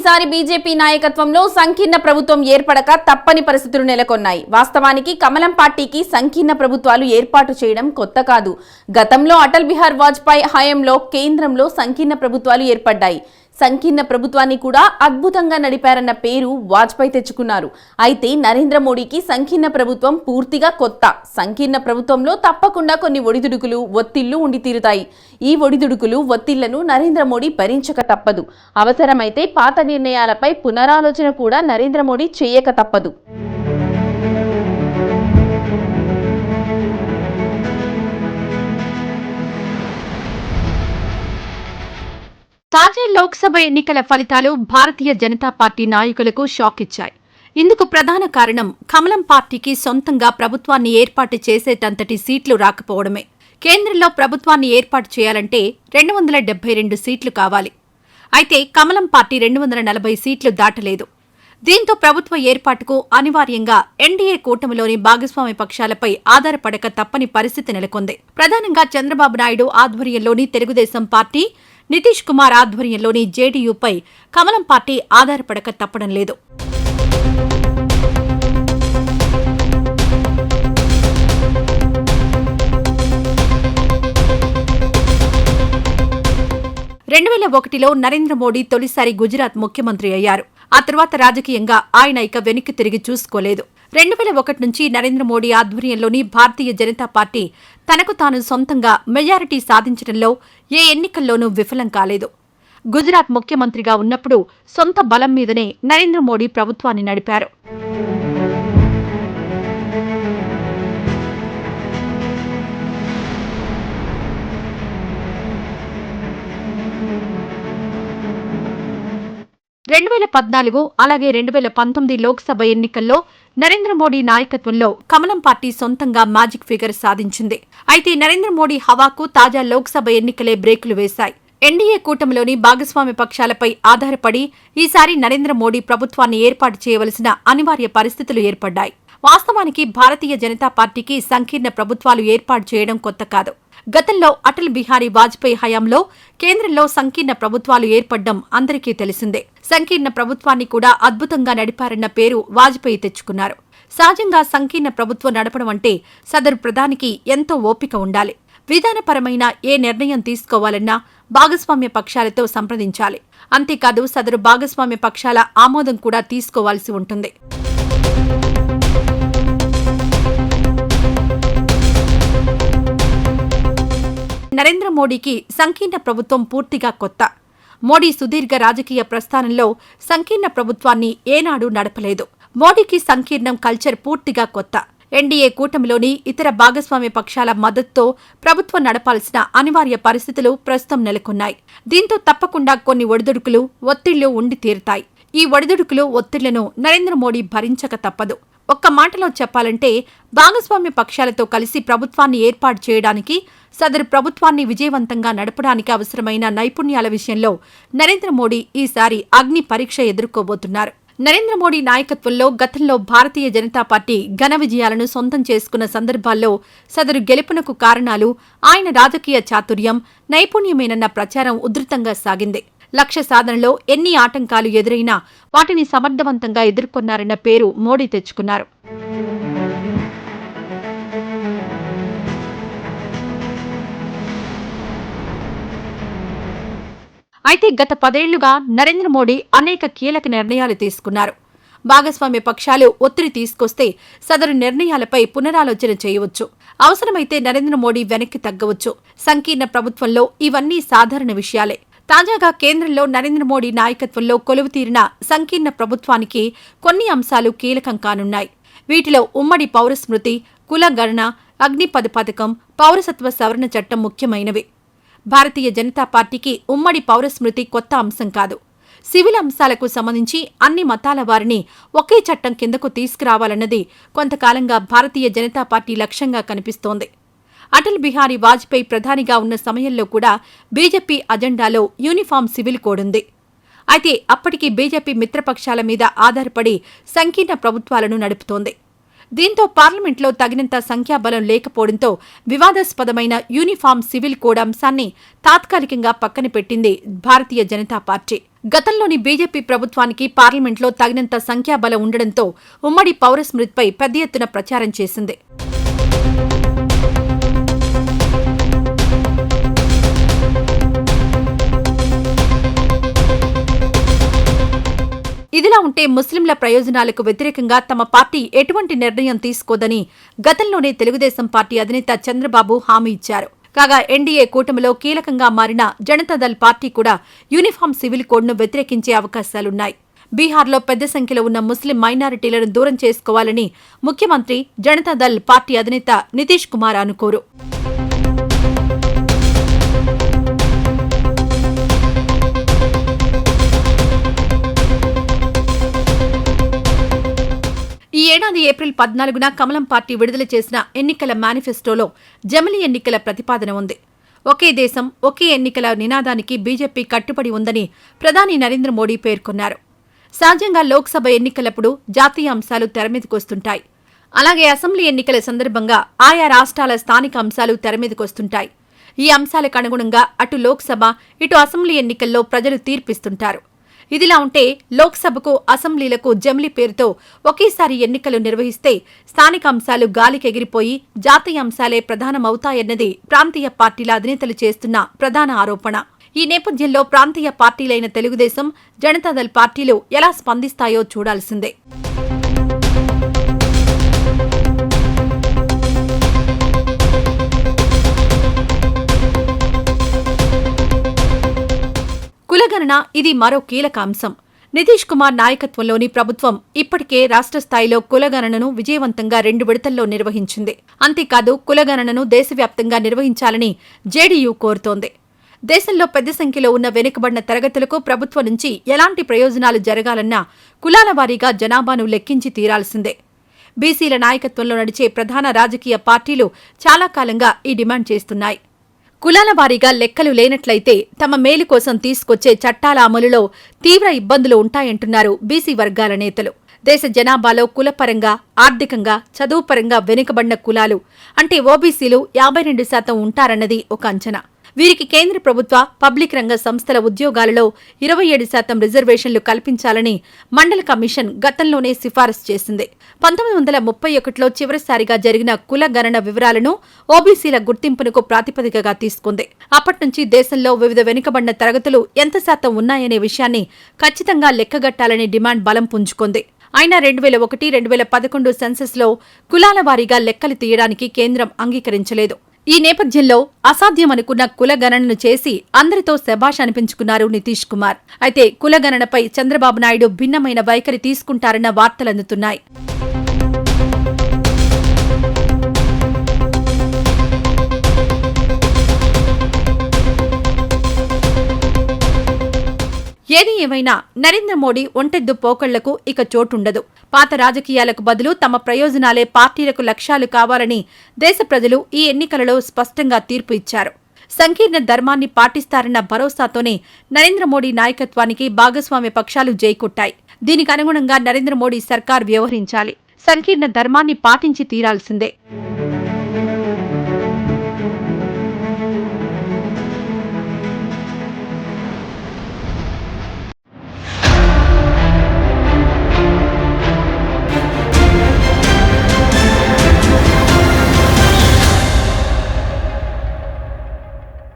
ఈసారి బీజేపీ నాయకత్వంలో సంకీర్ణ ప్రభుత్వం ఏర్పడక తప్పని పరిస్థితులు నెలకొన్నాయి. వాస్తవానికి కమలం పార్టీకి సంకీర్ణ ప్రభుత్వాలు ఏర్పాటు చేయడం కొత్త కాదు. గతంలో అటల్ బిహార్ వాజ్పేయి హయాంలో కేంద్రంలో సంకీర్ణ ప్రభుత్వాలు ఏర్పడ్డాయి. సంకీర్ణ ప్రభుత్వాన్ని కూడా అద్భుతంగా నడిపారన్న పేరు వాజ్పేయి తెచ్చుకున్నారు. అయితే నరేంద్ర మోడీకి సంకీర్ణ ప్రభుత్వం పూర్తిగా కొత్త. సంకీర్ణ ప్రభుత్వంలో తప్పకుండా కొన్ని ఒడిదుడుకులు ఒత్తిళ్ళు ఉండి తీరుతాయి. ఈ ఒడిదుడుకులు ఒత్తిళ్ళను నరేంద్ర మోడీ భరించక తప్పదు. అవసరమైతే పాత నిర్ణయాలపై పునరాలోచన కూడా నరేంద్ర మోడీ చేయక తప్పదు. తాజా లోక్సభ ఎన్నికల ఫలితాలు భారతీయ జనతా పార్టీ నాయకులకు షాక్ ఇచ్చాయి. ఇందుకు ప్రధాన కారణం కమలం పార్టీకి సొంతంగా ప్రభుత్వాన్ని ఏర్పాటు చేసేటంతటి సీట్లు రాకపోవడమే. కేంద్రంలో ప్రభుత్వాన్ని ఏర్పాటు చేయాలంటే రెండు వందల డెబ్బై రెండు సీట్లు కావాలి. అయితే కమలం పార్టీ రెండు వందల నలభై సీట్లు దాటలేదు. దీంతో ప్రభుత్వ ఏర్పాటుకు అనివార్యంగా ఎన్డీఏ కూటమిలోని భాగస్వామి పక్షాలపై ఆధారపడక తప్పని పరిస్థితి నెలకొంది. ప్రధానంగా చంద్రబాబు నాయుడు ఆధ్వర్యంలోని తెలుగుదేశం పార్టీ నితీష్ కుమార్ ఆధ్వర్యంలోని జేడీయూపై కమలం పార్టీ ఆధారపడక తప్పడం లేదు. రెండు వేల ఒకటిలో నరేంద్ర మోడీ తొలిసారి గుజరాత్ ముఖ్యమంత్రి అయ్యారు. ఆ తర్వాత రాజకీయంగా ఆయన ఇక వెనక్కి తిరిగి చూసుకోలేదు. రెండు వేల ఒకటి నుంచి నరేంద్ర మోడీ ఆధ్వర్యంలోని భారతీయ జనతా పార్టీ తనకు తాను సొంతంగా మెజారిటీ సాధించడంలో ఏ ఎన్నికల్లోనూ విఫలం కాలేదు. గుజరాత్ ముఖ్యమంత్రిగా ఉన్నప్పుడు సొంత బలం మీదనే నరేంద్ర మోడీ ప్రభుత్వాన్ని నడిపారు. రెండు వేల పద్నాలుగు అలాగే రెండు వేల పంతొమ్మిది లోక్సభ ఎన్నికల్లో నరేంద్ర మోడీ నాయకత్వంలో కమలం పార్టీ సొంతంగా మ్యాజిక్ ఫిగర్ సాధించింది. అయితే నరేంద్ర మోడీ హవాకు తాజా లోక్సభ ఎన్నికలే బ్రేకులు వేశాయి. ఎన్డీఏ కూటమిలోని భాగస్వామ్య పక్షాలపై ఆధారపడి ఈసారి నరేంద్ర మోడీ ప్రభుత్వాన్ని ఏర్పాటు చేయవలసిన అనివార్య పరిస్థితులు ఏర్పడ్డాయి. వాస్తవానికి భారతీయ జనతా పార్టీకి సంకీర్ణ ప్రభుత్వాలు ఏర్పాటు చేయడం కొత్త కాదు. గతంలో అటల్ బిహారీ వాజ్పేయి హయాంలో కేంద్రంలో సంకీర్ణ ప్రభుత్వాలు ఏర్పడడం అందరికీ తెలిసిందే. సంకీర్ణ ప్రభుత్వాన్ని కూడా అద్భుతంగా నడిపారన్న పేరు వాజ్పేయి తెచ్చుకున్నారు. సహజంగా సంకీర్ణ ప్రభుత్వం నడపడం అంటే సదరు ప్రధానికి ఎంతో ఓపిక ఉండాలి. విధానపరమైన ఏ నిర్ణయం తీసుకోవాలన్నా భాగస్వామ్య పక్షాలతో సంప్రదించాలి. అంతేకాదు సదరు భాగస్వామ్య పక్షాల ఆమోదం కూడా తీసుకోవాల్సి ఉంటుంది. నరేంద్ర మోడీకి సంకీర్ణ ప్రభుత్వం పూర్తిగా కొత్త. మోడీ సుదీర్ఘ రాజకీయ ప్రస్థానంలో సంకీర్ణ ప్రభుత్వాన్ని ఏనాడు నడపలేదు. మోడీకి సంకీర్ణం కల్చర్ పూర్తిగా కొత్త. ఎన్డీఏ కూటమిలోని ఇతర భాగస్వామ్య పక్షాల మద్దతుతో ప్రభుత్వం నడపాల్సిన అనివార్య పరిస్థితులు ప్రస్తుతం నెలకొన్నాయి. దీంతో తప్పకుండా కొన్ని ఒడిదుడుకులు ఒత్తిళ్ళు ఉండి తీరుతాయి. ఈ ఒడిదుడుకులు ఒత్తిళ్ళను నరేంద్ర మోడీ భరించక తప్పదు. ఒక్క మాటలో చెప్పాలంటే భాగస్వామ్య పక్షాలతో కలిసి ప్రభుత్వాన్ని ఏర్పాటు చేయడానికి సదరు ప్రభుత్వాన్ని విజయవంతంగా నడపడానికి అవసరమైన నైపుణ్యాల విషయంలో నరేంద్ర మోడీ ఈసారి అగ్ని పరీక్ష ఎదుర్కోబోతున్నారు. నరేంద్ర మోడీ నాయకత్వంలో గతంలో భారతీయ జనతా పార్టీ ఘన విజయాలను సొంతం చేసుకున్న సందర్భాల్లో సదరు గెలుపునకు కారణాలు ఆయన రాజకీయ చాతుర్యం నైపుణ్యమేనన్న ప్రచారం ఉధృతంగా సాగింది. లక్ష్య సాధనలో ఎన్ని ఆటంకాలు ఎదురైనా వాటిని సమర్థవంతంగా ఎదుర్కొన్నారన్న పేరు మోడీ తెచ్చుకున్నారు. అయితే గత పదేళ్ళుగా నరేంద్ర మోడీ అనేక కీలక నిర్ణయాలు తీసుకున్నారు. భాగస్వామ్య పక్షాలు ఒత్తిడి తీసుకొస్తే సదరు నిర్ణయాలపై పునరాలోచన చేయవచ్చు. అవసరమైతే నరేంద్ర మోడీ వెనక్కి తగ్గవచ్చు. సంకీర్ణ ప్రభుత్వంలో ఇవన్నీ సాధారణ విషయాలే. తాజాగా కేంద్రంలో నరేంద్ర మోడీ నాయకత్వంలో కొలువుతీరిన సంకీర్ణ ప్రభుత్వానికి కొన్ని అంశాలు కీలకం కానున్నాయి. వీటిలో ఉమ్మడి పౌరస్మృతి కులగణన అగ్నిపథ పథకం పౌరసత్వ సవరణ చట్టం ముఖ్యమైనవి. భారతీయ జనతా పార్టీకి ఉమ్మడి పౌరస్మృతి కొత్త అంశం కాదు. సివిల్ అంశాలకు సంబంధించి అన్ని మతాల వారిని ఒకే చట్టం కిందకు తీసుకురావాలన్నది కొంతకాలంగా భారతీయ జనతా పార్టీ లక్ష్యంగా కనిపిస్తోంది. అటల్ బిహారీ వాజ్పేయి ప్రధానిగా ఉన్న సమయంలో కూడా బీజేపీ అజెండాలో యూనిఫామ్ సివిల్ కోడ్ ఉంది. అయితే అప్పటికి బీజేపీ మిత్రపక్షాల మీద ఆధారపడి సంకీర్ణ ప్రభుత్వాలను నడుపుతోంది. దీంతో పార్లమెంట్లో తగినంత సంఖ్యాబలం లేకపోవడంతో వివాదాస్పదమైన యూనిఫామ్ సివిల్ కోడ్ అంశాన్ని తాత్కాలికంగా పక్కన పెట్టింది భారతీయ జనతా పార్టీ. గతంలోని బీజేపీ ప్రభుత్వానికి పార్లమెంట్లో తగినంత సంఖ్యాబలం ఉండడంతో ఉమ్మడి పౌర స్మృతిపై పెద్ద ఎత్తున ప్రచారం చేసింది. ఉంటే ముస్లింల ప్రయోజనాలకు వ్యతిరేకంగా తమ పార్టీ ఎటువంటి నిర్ణయం తీసుకోదని గతంలోనే తెలుగుదేశం పార్టీ అధినేత చంద్రబాబు హామీ ఇచ్చారు. కాగా ఎన్డీఏ కూటమిలో కీలకంగా మారిన జనతాదళ్ పార్టీ కూడా యూనిఫామ్ సివిల్ కోడ్ను వ్యతిరేకించే అవకాశాలున్నాయి. బీహార్లో పెద్ద సంఖ్యలో ఉన్న ముస్లిం మైనారిటీలను దూరం చేసుకోవాలని ముఖ్యమంత్రి జనతాదళ్ పార్టీ అధినేత నితీష్ కుమార్ అనుకోరు. ఏడాది ఏప్రిల్ పద్నాలుగున కమలం పార్టీ విడుదల చేసిన ఎన్నికల మేనిఫెస్టోలో జమిలి ఎన్నికల ప్రతిపాదన ఉంది. ఒకే దేశం ఒకే ఎన్నికల నినాదానికి బీజేపీ కట్టుబడి ఉందని ప్రధాని నరేంద్ర మోడీ పేర్కొన్నారు. సహజంగా లోక్సభ ఎన్నికలప్పుడు జాతీయ అంశాలు తెరమీదకొస్తుంటాయి అలాగే అసెంబ్లీ ఎన్నికల సందర్భంగా ఆయా రాష్ట్రాల స్థానిక అంశాలు తెరమీదకొస్తుంటాయి ఈ అంశాలకు అనుగుణంగా అటు లోక్సభ ఇటు అసెంబ్లీ ఎన్నికల్లో ప్రజలు తీర్పిస్తుంటారు. ఇదిలా ఉంటే లోక్సభకు అసెంబ్లీలకు జమిలీ పేరుతో ఒకేసారి ఎన్నికలు నిర్వహిస్తే స్థానిక అంశాలు గాలికెగిరిపోయి జాతీయ అంశాలే ప్రధానమవుతాయన్నది ప్రాంతీయ పార్టీల అధినేతలు చేస్తున్న ప్రధాన ఆరోపణ. ఈ నేపథ్యంలో ప్రాంతీయ పార్టీలైన తెలుగుదేశం జనతాదళ్ పార్టీలు ఎలా స్పందిస్తాయో చూడాల్సిందే. కులగణన ఇది మరో కీలక అంశం. నితీష్ కుమార్ నాయకత్వంలోని ప్రభుత్వం ఇప్పటికే రాష్ట్ర స్థాయిలో కులగణనను విజయవంతంగా రెండు విడతల్లో నిర్వహించింది. అంతేకాదు కులగణనను దేశవ్యాప్తంగా నిర్వహించాలని జేడీయూ కోరుతోంది. దేశంలో పెద్ద సంఖ్యలో ఉన్న వెనుకబడిన తరగతులకు ప్రభుత్వం నుంచి ఎలాంటి ప్రయోజనాలు జరగాలన్నా కులాల వారీగా జనాభాను లెక్కించి తీరాల్సిందే. బీసీల నాయకత్వంలో నడిచే ప్రధాన రాజకీయ పార్టీలు చాలా కాలంగా ఈ డిమాండ్ చేస్తున్నాయి. కులాల వారీగా లెక్కలు లేనట్లయితే తమ మేలు కోసం తీసుకొచ్చే చట్టాల అమలులో తీవ్ర ఇబ్బందులు ఉంటాయంటున్నారు బీసీ వర్గాల నేతలు. దేశ జనాభాలో కులపరంగా ఆర్థికంగా చదువుపరంగా వెనుకబడిన కులాలు అంటే ఓబీసీలు యాభై రెండు శాతం ఉంటారన్నది ఒక అంచనా. వీరికి కేంద్ర ప్రభుత్వ పబ్లిక్ రంగ సంస్థల ఉద్యోగాలలో ఇరవై ఏడు శాతం రిజర్వేషన్లు కల్పించాలని మండల కమిషన్ గతంలోనే సిఫారసు చేసింది. పంతొమ్మిది వందల ముప్పై ఒకటిలో చివరిసారిగా జరిగిన కుల గణన వివరాలను ఓబీసీల గుర్తింపునకు ప్రాతిపదికగా తీసుకుంది. అప్పటినుంచి దేశంలో వివిధ వెనుకబడిన తరగతులు ఎంత శాతం ఉన్నాయనే విషయాన్ని ఖచ్చితంగా లెక్కగట్టాలని డిమాండ్ బలం పుంజుకుంది. అయినా రెండు వేల ఒకటి రెండు వేల పదకొండు సెన్సెస్లో కులాల వారీగా లెక్కలు తీయడానికి కేంద్రం అంగీకరించలేదు. ఈ నేపథ్యంలో అసాధ్యమనుకున్న కులగణనను చేసి అందరితో శభాష్ అనిపించుకున్నారు నితీష్ కుమార్. అయితే కులగణనపై చంద్రబాబు నాయుడు భిన్నమైన వైఖరి తీసుకుంటారన్న వార్తలందుతున్నాయి ఏది ఏమైనా నరేంద్ర మోడీ ఒంటెద్దు పోకళ్ళకు ఇక చోటుండదు. పాత రాజకీయాలకు బదులు తమ ప్రయోజనాలే పార్టీలకు లక్ష్యాలు కావాలని దేశ ప్రజలు ఈ ఎన్నికలలో స్పష్టంగా తీర్పు ఇచ్చారు. సంకీర్ణ ధర్మాన్ని పాటిస్తారన్న భరోసాతోనే నరేంద్ర మోడీ నాయకత్వానికి భాగస్వామ్య పక్షాలు జైకొట్టాయి. దీనికి అనుగుణంగా నరేంద్ర మోడీ సర్కార్ వ్యవహరించాలి. సంకీర్ణ ధర్మాన్ని పాటించి తీరాల్సిందే.